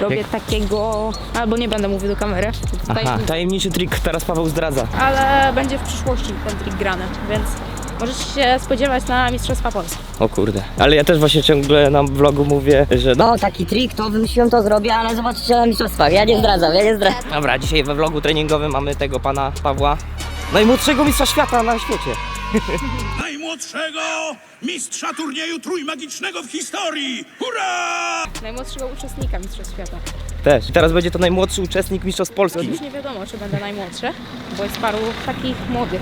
Robię Jak- takiego, albo nie będę mówił do kamery, Aha, tajemniczy trik teraz Paweł zdradza. ale będzie w przyszłości ten trik grany, więc możesz się spodziewać na Mistrzostwa Polski. O kurde. Ale ja też właśnie ciągle na vlogu mówię, że no No, taki trik, to wymyśliłem, to zrobię, ale zobaczycie na mistrzostwach. Ja nie zdradzam, ja nie zdradzam. Dobra, dzisiaj we vlogu treningowym mamy tego pana Pawła. Najmłodszego mistrza świata na świecie. najmłodszego mistrza turnieju trójmagicznego w historii! Hurra! Najmłodszego uczestnika Mistrzostw Świata. Też. I teraz będzie to najmłodszy uczestnik mistrzostw Polski. Już nie wiadomo, czy będę najmłodszy, bo jest paru takich młodych.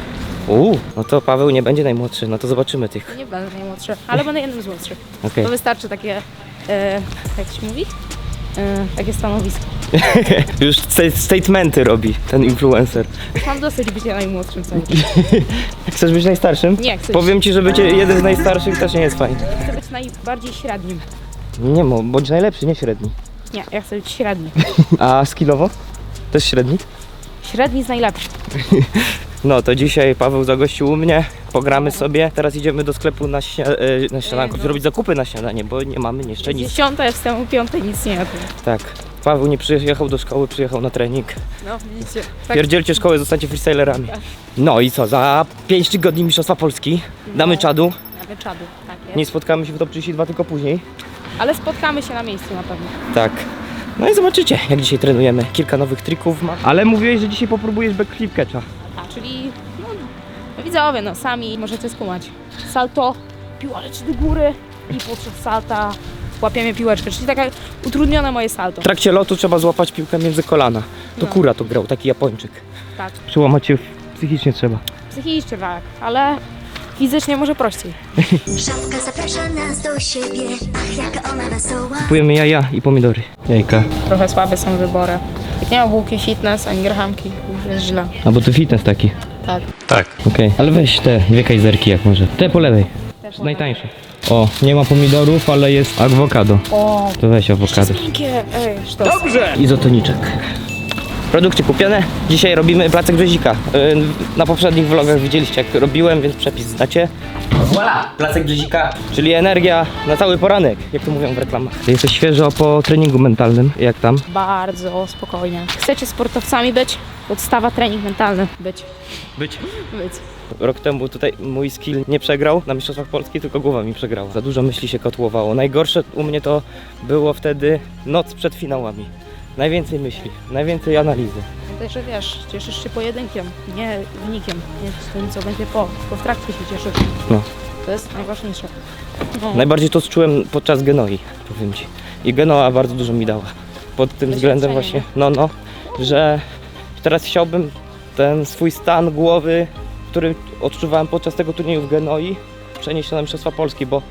Uuu, no to Paweł nie będzie najmłodszy, no to zobaczymy tych. Nie będę najmłodszy, ale będę jednym z młodszych. Okej. To wystarczy takie, e, jak się mówi? E, takie stanowisko. Już sta- statementy robi ten influencer. Mam dosyć bycia najmłodszym co Chcesz być najstarszym? Nie, chcę Powiem ci, że bycie jeden z najstarszych też nie jest fajnie. Chcę być najbardziej średnim. Nie, mo, bądź najlepszy, nie średni. Nie, ja chcę być średni. A skillowo? Też średni? Średni z najlepszym. No to dzisiaj Paweł zagościł u mnie, pogramy sobie. Teraz idziemy do sklepu na, śnia- e, na śniadanko, zrobić zakupy na śniadanie, bo nie mamy jeszcze nic. Dziesiąta, ja wstałem o piątej, nic nie jadłem. Tak. Paweł nie przyjechał do szkoły, przyjechał na trening. No, widzicie. Tak, Pierdzielcie szkołę, zostańcie freestylerami. No i co, za 5 tygodni Mistrzostwa Polski damy No. czadu. na wyczadu. Tak jest. Nie spotkamy się w top 32 tylko później. Ale spotkamy się na miejscu na pewno. Tak. No i zobaczycie, jak dzisiaj trenujemy. Kilka nowych trików ma. Ale mówiłeś, że dzisiaj popróbujesz backflip catcha. A, czyli no, no widzowie, no sami możecie skumać. Salto, piła leci do góry i podczas salta łapiemy piłeczkę, czyli takie utrudnione moje salto. W trakcie lotu trzeba złapać piłkę między kolana. To No. Kura to grał, taki Japończyk. Tak, Przełamać się psychicznie trzeba. psychicznie tak, ale fizycznie może prościej. Żabka zaprasza nas do siebie, ach jaka ona wesoła Kupujemy jaja i pomidory. Jajka. Trochę słabe są wybory. Jak nie ma bułki fitness ani grahamki, jest źle. A bo to fitness taki. Tak. Okej. Ale weź te dwie kajzerki jak może. Te po lewej. Najtańsze. O, nie ma pomidorów, ale jest awokado. O, To weź awokado. miękkie, ej, sztos. Izotoniczek. Produkty kupione. Dzisiaj robimy placek brzezika. Yy, Na poprzednich vlogach widzieliście jak robiłem, więc przepis znacie. Voilà! Placek brzezika, czyli energia na cały poranek, jak to mówią w reklamach. Jesteś świeżo po treningu mentalnym. Jak tam? Bardzo spokojnie. Chcecie sportowcami być? Podstawa trening mentalny. Być. Być. Być. Rok temu tutaj mój skill nie przegrał na Mistrzostwach Polski, tylko głowa mi przegrała. Za dużo myśli się kotłowało. Najgorsze u mnie to było wtedy noc przed finałami. Najwięcej myśli, najwięcej analizy. Też, że wiesz, cieszysz się pojedynkiem, nie wynikiem, nie tym, co będzie po, tylko w trakcie się cieszysz. No. To jest najważniejsze. No. Najbardziej to czułem podczas Genoi, powiem Ci. I Genoa bardzo dużo mi dała. Pod tym względem właśnie, no no, że teraz chciałbym ten swój stan głowy, który odczuwałem podczas tego turnieju w Genoi, przenieść na Mistrzostwa Polski, bo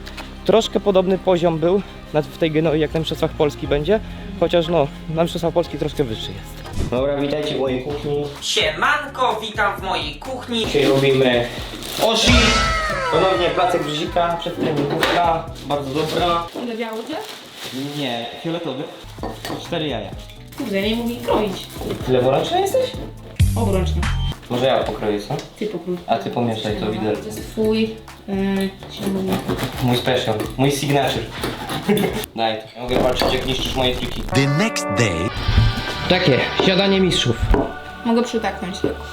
troszkę podobny poziom był w tej Genoi, jak na Mistrzostwach Polski będzie, chociaż no, na Mistrzostwach Polski troszkę wyższy jest. Dobra, witajcie w mojej kuchni. Siemanko, witam w mojej kuchni. Dzisiaj robimy oshi, ponownie placek brzezika, przedtreningówka, bardzo dobra. Ile biało gdzie? Nie, fioletowy. Cztery jaja. Kurde, nie mówi kroić. Leworęczny jesteś? Obrączny. Może ja pokroję, co? Ty pokrój. A ty pomieszaj to To widelec. jest twój, yy, się mówi, Mój special, mój signature. Daj to. Ja mogę walczyć jak niszczysz moje triki. The next day. Takie, siadanie mistrzów. mogę przytaknąć tylko.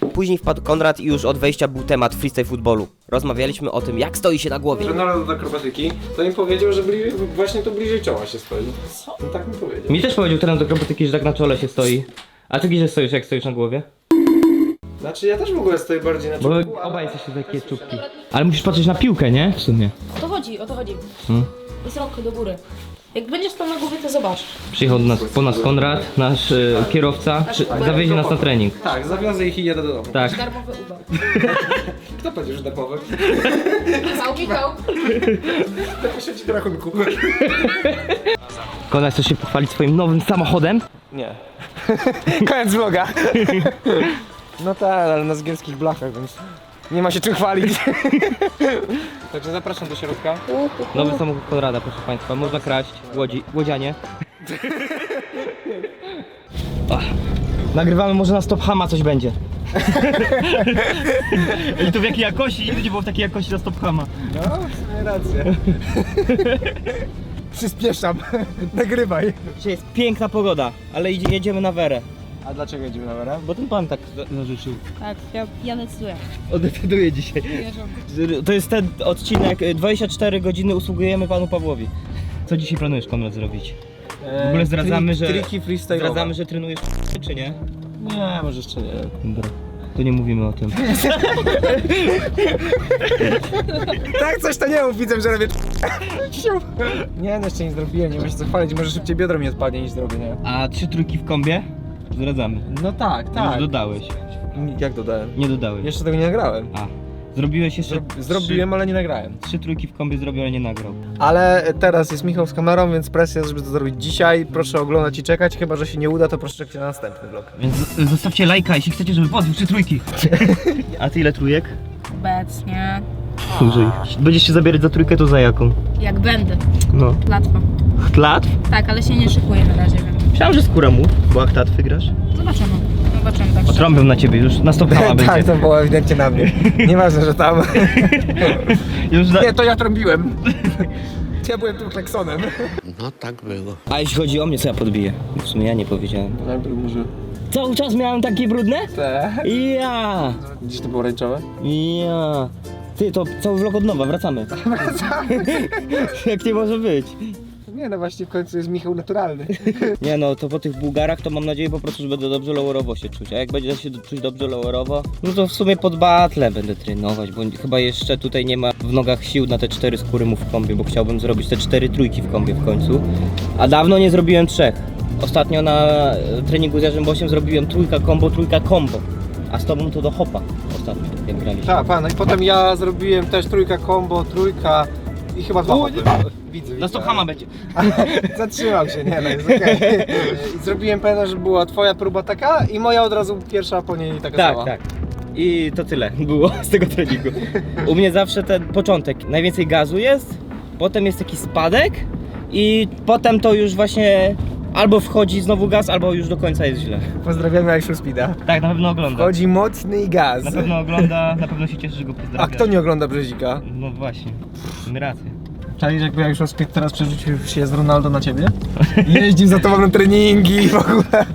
Później wpadł Konrad i już od wejścia był temat freestyle futbolu. Rozmawialiśmy o tym, jak stoi się na głowie. trener od akrobatyki, to mi powiedział, że bliżej, właśnie to bliżej czoła się stoi. Co? No tak mi powiedział. Mi też powiedział trener do akrobatyki, że tak na czole się stoi. A ty gdzie stoisz, jak stoisz na głowie? Znaczy ja też w ogóle stoję bardziej na Bo czubku, ale- obaj jesteście takie czubki. Ale musisz patrzeć na piłkę, nie? W sumie. O to chodzi, o to chodzi. Hmm. Jest rąk do góry. Jak będziesz tam na głowie, to zobacz. Przyjechał do nas, po nas Konrad, nasz e, kierowca, przy, zawiezie nas na trening. Tak, zawiązę ich i jadę do domu. Tak. Darmowy Uber. Kto powiedział, że darmowy? Michał, Michał. To siedzi do rachunku. Konrad, chcesz się pochwalić swoim nowym samochodem? Nie. Koniec vloga. No tak, ale na zgierskich blachach, więc nie ma się czym chwalić. Także zapraszam do środka. Nowy samochód Konrada, proszę Państwa. Można kraść. Łodzi, łodzianie. Ach. Nagrywamy, może na Stop Hama coś będzie. I to w jakiej jakości? Nigdy nie było w takiej jakości na Stop Hama. No, w sumie rację. Przyspieszam. Nagrywaj. Dzisiaj jest piękna pogoda, ale idzie, jedziemy na werę. A dlaczego jedziemy na werę? Bo ten pan tak narzucił. Tak, ja, ja decyduję. Oddecyduję dzisiaj. To jest ten odcinek, y, 24 godziny usługujemy panu Pawłowi. Co dzisiaj planujesz Konrad zrobić? W ogóle zdradzamy, że- Triki freestyle. Zdradzamy, że trenujesz czy nie? Nie, może jeszcze nie. Dobra. To nie mówimy o tym. Tak, coś to nie mów, widzę, że robię. Nie, no jeszcze nie zrobiłem, nie muszę co chwalić, może szybciej biodro mi odpadnie niż zrobię, nie? A trzy trójki w kombie? Zdradzamy. No tak, Już tak. dodałeś. Jak dodałem? Nie dodałeś. Jeszcze tego nie nagrałem. A. Zrobiłeś jeszcze Zro zrobiłem, ale nie nagrałem. Trzy, trzy trójki w kombie zrobił, ale nie nagrał. Ale teraz jest Michał z kamerą, więc presja, żeby to zrobić dzisiaj. Proszę oglądać i czekać, chyba że się nie uda, to proszę czekać na następny vlog. Więc z- zostawcie lajka, jeśli chcecie, żeby podbił trzy trójki. A ty ile trójek? Obecnie. Użyj. Będziesz się zabierać za trójkę, to za jaką? Jak będę. No. Łatwo. Chtlatw? Tak, ale się nie szykuję na razie, więc Myślałem, że skóra mu, bo chtlatwy grasz. zobaczymy. Zobaczymy tak. Otrąbią na ciebie, już na stop będzie. tak, to było ewidentnie na mnie. Nieważne, że tam. Już na... Nie, to ja trąbiłem. Ja byłem tym kleksonem. No tak było. A jeśli chodzi o mnie, co ja podbiję? W sumie ja nie powiedziałem. Najpierw może. Cały czas miałem takie brudne? Te. Ja! Widzisz to pomarańczowe? Ja! Ty, to cały vlog od nowa, wracamy. Wracamy. Jak nie może być? Nie, no właśnie w końcu jest Michał naturalny. Nie no, to po tych Bułgarach to mam nadzieję po prostu, że będę dobrze lowerowo się czuć. A jak będzie się czuć dobrze lowerowo, no to w sumie pod batle będę trenować, bo chyba jeszcze tutaj nie ma w nogach sił na te cztery skóry mu w kombie, bo chciałbym zrobić te cztery trójki w kombie w końcu. A dawno nie zrobiłem trzech. Ostatnio na e, treningu z Jarzym Bosiem zrobiłem trójka combo, trójka combo. A z tobą to do hopa ostatnio, jak graliśmy. Tak, pan, no i potem ja zrobiłem też trójka combo, trójka i chyba dwa hopy. Widzę, stop widzę. hama będzie. Zatrzymał się, nie no, jest okej. I zrobiłem pamiętam, że była twoja próba taka i moja od razu pierwsza po niej taka Tak, sama. tak. I to tyle było z tego treningu. U mnie zawsze ten początek, najwięcej gazu jest, potem jest taki spadek i potem to już właśnie albo wchodzi znowu gaz, albo już do końca jest źle. Pozdrawiamy Aishu Speeda. Tak, na pewno ogląda. Chodzi mocny gaz. Na pewno ogląda, na pewno się cieszy, że go A kto nie ogląda Brzezika? No właśnie, mamy rację. Czaisz jakby Aishu Speed teraz przerzucił się z Ronaldo na ciebie? Jeździł za tobą na treningi i w ogóle.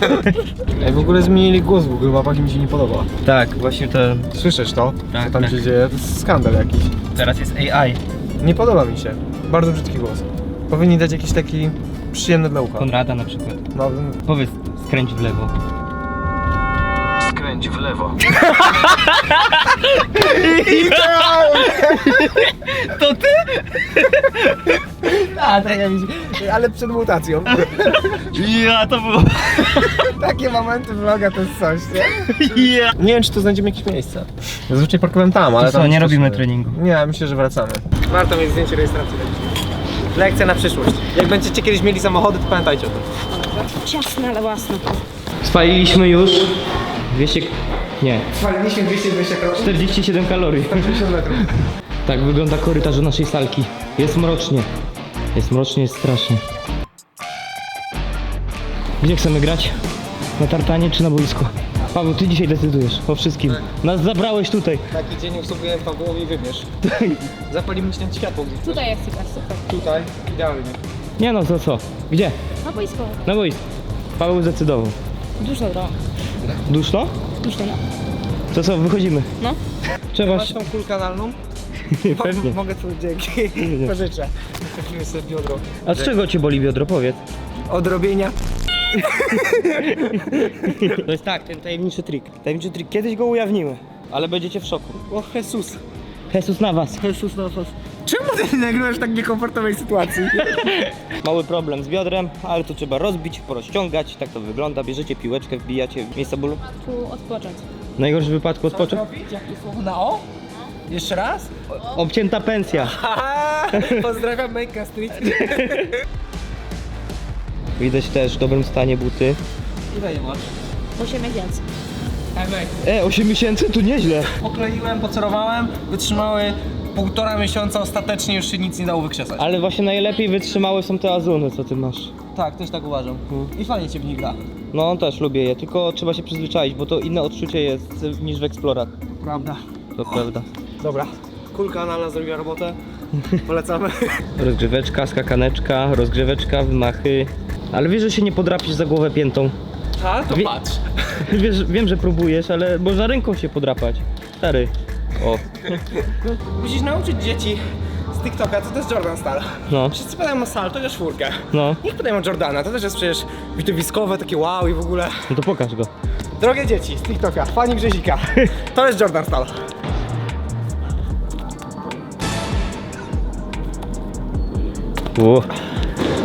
Ej, w ogóle zmienili głos w i mi się nie podoba. Tak, właśnie to Słyszysz to? Tak, Co tam tak. się dzieje? To jest skandal jakiś. teraz jest AI. Nie podoba mi się. Bardzo brzydki głos. Powinni dać jakiś taki przyjemny dla ucha. Konrada na przykład. No, Powiedz, skręć w lewo. skręć w lewo. To ty? A, tak ja mi się... Ale przed mutacją. Ja, to było... Takie momenty vloga to jest coś, nie? Ja. Nie wiem, czy tu znajdziemy jakieś miejsce. Zazwyczaj parkowałem tam, ale To co, tam nie robimy treningu? Nie, myślę, że wracamy. Warto mieć zdjęcie rejestracji Lekcja na przyszłość. Jak będziecie kiedyś mieli samochody, to pamiętajcie o tym. Ciasne, ale własne. Spaliliśmy już 200... Nie, Spaliliśmy 220 kroków, 47 kalorii. 50 metrów. Tak wygląda korytarz naszej salki. Jest mrocznie. Jest mrocznie, jest strasznie. Gdzie chcemy grać? Na tartanie czy na boisku? Paweł, ty dzisiaj decydujesz o wszystkim. Nas zabrałeś tutaj. Taki dzień usługuję Pawłowi, wybierz. Zapalimy ci ten światło gdzieś. Tutaj jak chcesz, super. Tutaj, idealnie. Nie no, to co? Gdzie? Na boisko. Na boisku. Paweł zdecydował. Dużo drogo. Duszno? Dużo, no. To co, wychodzimy? No. Trzeba Masz tą kulkę analną? Pewnie. Mogę tu dzięki. Pożyczę. Wstawimy sobie biodro. A z czego cię boli biodro, powiedz? Odrobienia. To jest tak, ten tajemniczy trik. Tajemniczy trik. Kiedyś go ujawniły, ale będziecie w szoku. O Jesus. Jesus na was. Jesus na was. Czemu ty nagrywasz w tak niekomfortowej sytuacji? Mały problem z biodrem, ale to trzeba rozbić, porozciągać, tak to wygląda. Bierzecie piłeczkę, wbijacie w miejsce bólu. Tu odpocząć. W najgorszym wypadku odpocząć. robić? Jakie słowo na O? Jeszcze raz? Obcięta pensja. Haha! Pozdrawiam Make Street. Widać też w dobrym stanie buty. Ile je masz? 8 miesięcy. Emek. E, 8 miesięcy? To nieźle. Pokleiłem, pocerowałem, wytrzymały półtora miesiąca, ostatecznie już się nic nie dało wykrzesać. Ale właśnie najlepiej wytrzymałe są te azuny, co ty masz. Tak, też tak uważam. I fajnie cię w nich gra. No, też lubię je, tylko trzeba się przyzwyczaić, bo to inne odczucie jest niż w Explorach. Prawda. To prawda. Dobra. Kulka analna zrobiła robotę. Polecamy. Rozgrzeweczka, skakaneczka, rozgrzeweczka, wymachy. Ale wiesz, że się nie podrapisz za głowę piętą. A, to Wie- patrz. Wiesz, wiem, że próbujesz, ale można ręką się podrapać. Stary. O, Musisz nauczyć dzieci z TikToka, to też Jordan Style. no, Wszyscy pytają o salto i o czwórkę. no. Niech pytają o Jordana, to też jest przecież widowiskowe, takie wow i w ogóle. No to pokaż go. Drogie dzieci z TikToka, fani Grzezika, to jest Jordan Style. U.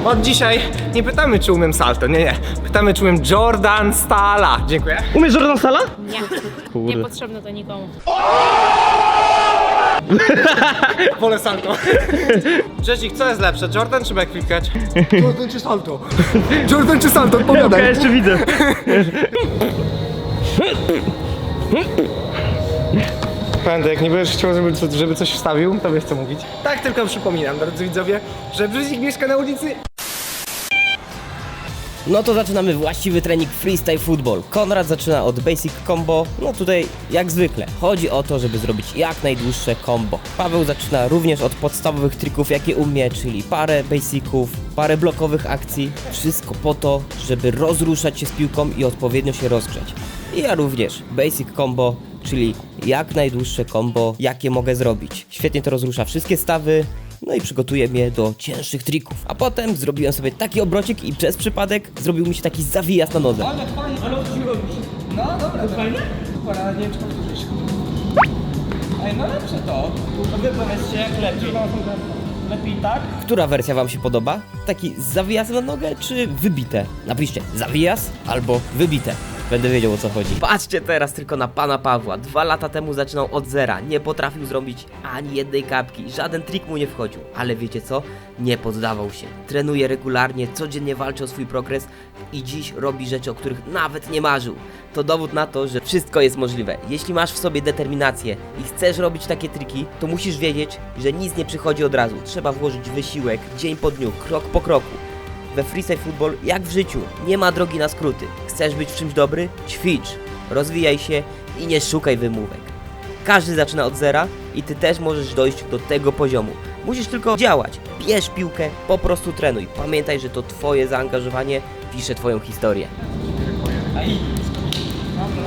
Od dzisiaj nie pytamy, czy umiem salto, nie, nie. Pytamy, czy umiem Jordan Stala. Dziękuję. Umiesz Jordan Sala? Nie. Kurde. Niepotrzebne to nikomu. Wolę salto. Grzezik, co jest lepsze, Jordan czy backflip catch? Jordan czy salto? Jordan czy salto, Ja odpowiadaj. jeszcze widzę. Pamiętaj, jak nie będziesz chciał, żeby, żeby coś wstawił, to wiesz co mówić. Tak tylko przypominam, drodzy widzowie, że Brzyzik mieszka na ulicy No to zaczynamy właściwy trening freestyle football. Konrad zaczyna od basic combo. No tutaj jak zwykle chodzi o to, żeby zrobić jak najdłuższe combo. Paweł zaczyna również od podstawowych trików jakie umie, czyli parę basiców, parę blokowych akcji. Wszystko po to, żeby rozruszać się z piłką i odpowiednio się rozgrzeć. I ja również basic combo, czyli jak najdłuższe combo, jakie mogę zrobić. Świetnie to rozrusza wszystkie stawy, no i przygotuję mnie do cięższych trików. A potem zrobiłem sobie taki obrocik i przez przypadek zrobił mi się taki zawijas na nodze. Ej, no lepsze to. No wy powiedzcie, jak lepiej. Lepiej tak? Która wersja wam się podoba? Taki z zawijasem na nogę, czy wybite? Napiszcie zawijas albo wybite. Będę wiedział o co chodzi. Patrzcie teraz tylko na pana Pawła. Dwa lata temu zaczynał od zera. Nie potrafił zrobić ani jednej kapki. Żaden trik mu nie wchodził. Ale wiecie co? Nie poddawał się. Trenuje regularnie, codziennie walczy o swój progres i dziś robi rzeczy, o których nawet nie marzył. To dowód na to, że wszystko jest możliwe. Jeśli masz w sobie determinację i chcesz robić takie triki, to musisz wiedzieć, że nic nie przychodzi od razu. Trzeba włożyć wysiłek, dzień po dniu, krok po kroku. We freestyle football, jak w życiu, nie ma drogi na skróty. Chcesz być w czymś dobry? Ćwicz, rozwijaj się i nie szukaj wymówek. Każdy zaczyna od zera i ty też możesz dojść do tego poziomu. Musisz tylko działać. Bierz piłkę, po prostu trenuj. Pamiętaj, że to twoje zaangażowanie pisze twoją historię.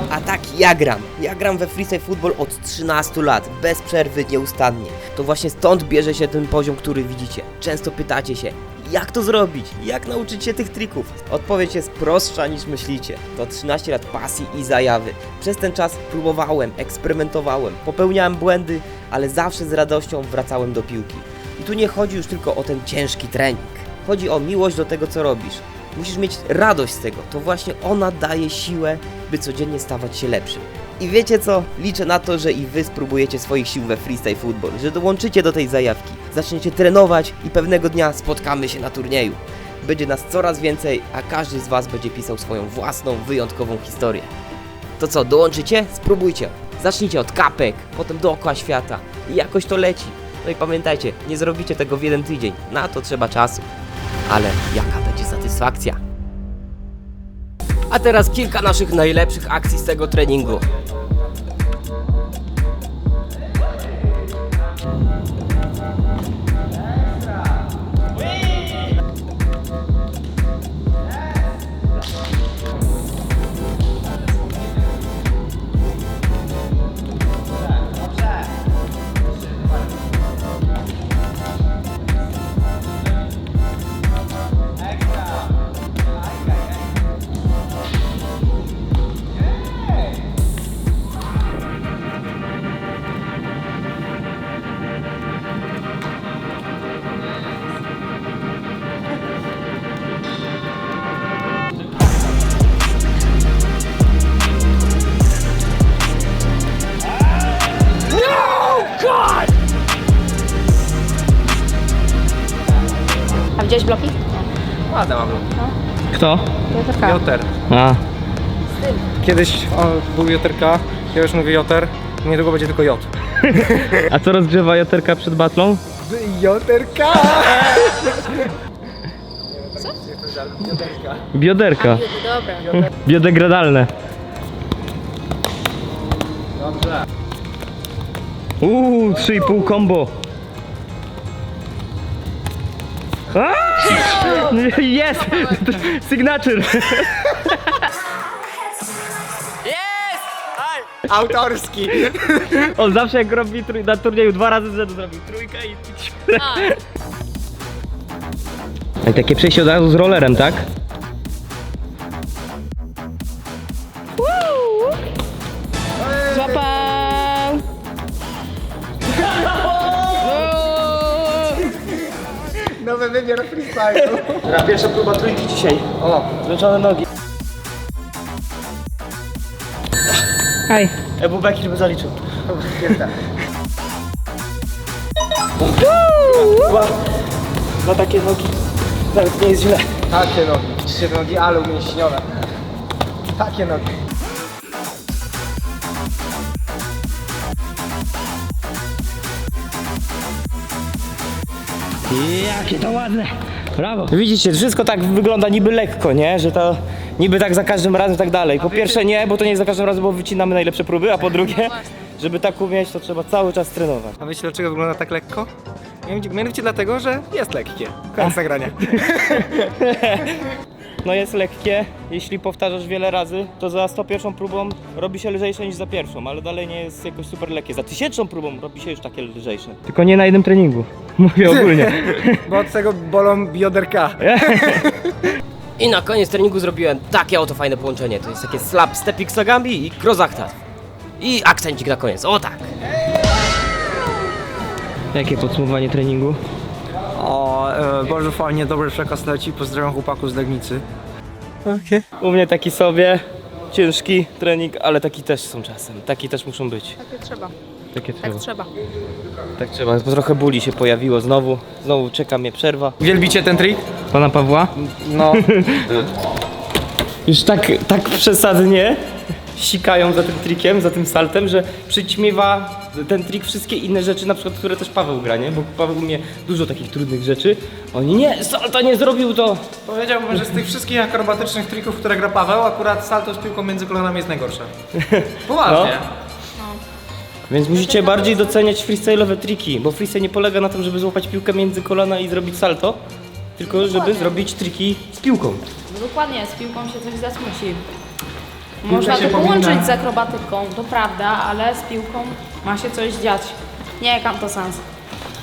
A tak ja gram. Ja gram we freestyle football od 13 lat, bez przerwy, nieustannie. To właśnie stąd bierze się ten poziom, który widzicie. Często pytacie się, jak to zrobić? Jak nauczyć się tych trików? Odpowiedź jest prostsza niż myślicie. To 13 lat pasji i zajawy. Przez ten czas próbowałem, eksperymentowałem, popełniałem błędy, ale zawsze z radością wracałem do piłki. I tu nie chodzi już tylko o ten ciężki trening. Chodzi o miłość do tego, co robisz. Musisz mieć radość z tego. To właśnie ona daje siłę, by codziennie stawać się lepszym. I wiecie co? Liczę na to, że i wy spróbujecie swoich sił we freestyle football, że dołączycie do tej zajawki, zaczniecie trenować i pewnego dnia spotkamy się na turnieju. Będzie nas coraz więcej, a każdy z was będzie pisał swoją własną, wyjątkową historię. To co, dołączycie? Spróbujcie. Zacznijcie od kapek, potem dookoła świata i jakoś to leci. No i pamiętajcie, nie zrobicie tego w jeden tydzień, na to trzeba czasu. Ale jaka będzie satysfakcja? A teraz kilka naszych najlepszych akcji z tego treningu. Piotrka. Joter. A, Kiedyś o, był Joterka, ja już mówię Joter, niedługo będzie tylko J. a co rozgrzewa Joterka przed batlą? Joterka! Bioderka. Dobra. Biodegradalne. Uuu, 3,5 combo. Jest! Signature! Autorski. On zawsze jak robi trój- na turnieju dwa razy z rzędu zrobił trójkę i... I takie przejście od razu z rollerem, tak? Freestylu. Pierwsza próba trójki dzisiaj. O, Zleczone nogi. Aj. Ebu Bekir by zaliczył. Dwa, dwa takie nogi. Nawet nie jest źle. Takie nogi. Trzy nogi, ale umięśnione. Takie nogi. Jakie to ładne. Brawo. Widzicie, wszystko tak wygląda niby lekko, nie? Że to niby tak za każdym razem tak dalej. Po pierwsze nie, bo to nie jest za każdym razem, bo wycinamy najlepsze próby, a po drugie, żeby tak umieć, to trzeba cały czas trenować. A wiecie dlaczego wygląda tak lekko? Mianowicie- Mianowicie dlatego, że jest lekkie. Koniec nagrania. No jest lekkie, jeśli powtarzasz wiele razy, to za 101 próbą robi się lżejsze niż za pierwszą, ale dalej nie jest jakoś super lekkie. Za tysięczną próbą robi się już takie lżejsze. Tylko nie na jednym treningu. Mówię ogólnie. Bo od tego bolą bioderka. I na koniec treningu zrobiłem takie oto fajne połączenie. To jest takie slap stepik sagambi i krozakta. I akcencik na koniec, o tak. Jakie podsumowanie treningu? O, e, bardzo fajnie, dobry przekaz leci. Pozdrawiam chłopaków z Legnicy. U mnie taki sobie, ciężki trening, ale taki też są czasem. Taki też muszą być. Takie trzeba. Takie trzeba. Tak trzeba. Tak trzeba. Bo trochę bóli się pojawiło znowu. Znowu czeka mnie przerwa. Wielbicie ten trik? Pana Pawła? No. Już tak, tak przesadnie sikają za tym trikiem, za tym saltem, że przyćmiewa ten trik wszystkie inne rzeczy, na przykład, które też Paweł gra, nie? Bo Paweł umie dużo takich trudnych rzeczy. Oni nie, salta nie zrobił to. Powiedziałbym, że z tych wszystkich akrobatycznych trików, które gra Paweł, akurat salto z piłką między kolanami jest najgorsze. Poważnie. Więc musicie bardziej doceniać freestyle'owe triki, bo freestyle nie polega na tym, żeby złapać piłkę między kolana i zrobić salto, tylko żeby zrobić triki z piłką. No dokładnie, z piłką się coś dziać musi. Można się to połączyć z akrobatyką, to prawda, ale z piłką ma się coś dziać. Nie, Kanto Sans.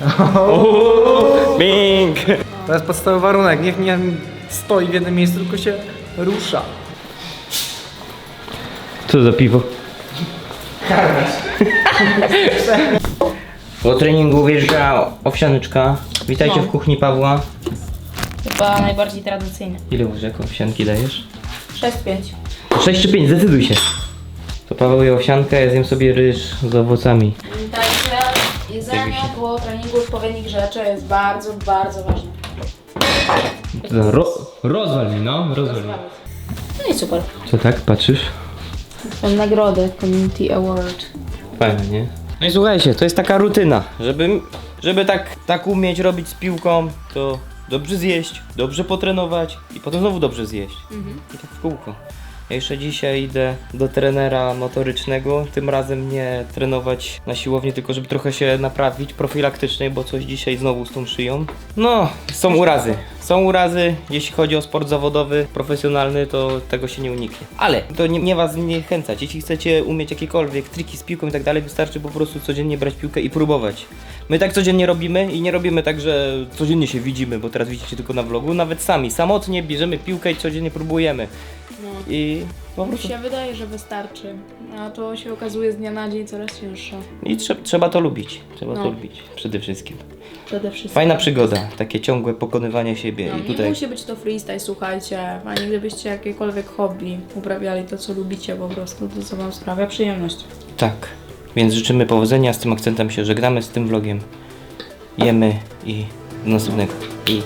Bing! To jest podstawowy warunek. Niech nie stoi w jednym miejscu, tylko się rusza. Co za piwo? Po treningu wjeżdża owsianeczka. Witajcie No. w kuchni Pawła. Chyba najbardziej tradycyjny. Ile łyżek owsianki dajesz? 6-5. 6 czy 5, zdecyduj się. To Paweł je owsiankę, ja zjem sobie ryż z owocami. Także jedzenie po treningu odpowiednich rzeczy jest bardzo, bardzo ważne. Ro rozwal mi, no, rozwal mi. No i super. Co tak, patrzysz? Są nagrody Community Award. Fajnie, nie? No i słuchajcie, to jest taka rutyna, żeby, żeby tak, tak umieć robić z piłką, to dobrze zjeść, dobrze potrenować i potem znowu dobrze zjeść. I tak w kółko. Jeszcze dzisiaj idę do trenera motorycznego, tym razem nie trenować na siłowni, tylko żeby trochę się naprawić profilaktycznej, bo coś dzisiaj znowu z tą szyją. No, są urazy. Są urazy, jeśli chodzi o sport zawodowy, profesjonalny, to tego się nie uniknie. Ale to nie, nie was zniechęcać. Jeśli chcecie umieć jakiekolwiek triki z piłką i tak dalej, wystarczy po prostu codziennie brać piłkę i próbować. My tak codziennie robimy i nie robimy tak, że codziennie się widzimy, bo teraz widzicie tylko na vlogu. Nawet sami, samotnie bierzemy piłkę i codziennie próbujemy. I po Mi prostu się wydaje, że wystarczy, a to się okazuje z dnia na dzień coraz cięższe. i trzeba, trzeba to lubić. Trzeba No. to lubić przede wszystkim. Przede wszystkim. Fajna przygoda, takie ciągłe pokonywanie siebie No, i Nie tutaj musi być to freestyle, słuchajcie. Ani gdybyście jakiekolwiek hobby uprawiali to, co lubicie po prostu, to co wam sprawia przyjemność. tak. Więc życzymy powodzenia, z tym akcentem się żegnamy z tym vlogiem. Jemy i do następnego. I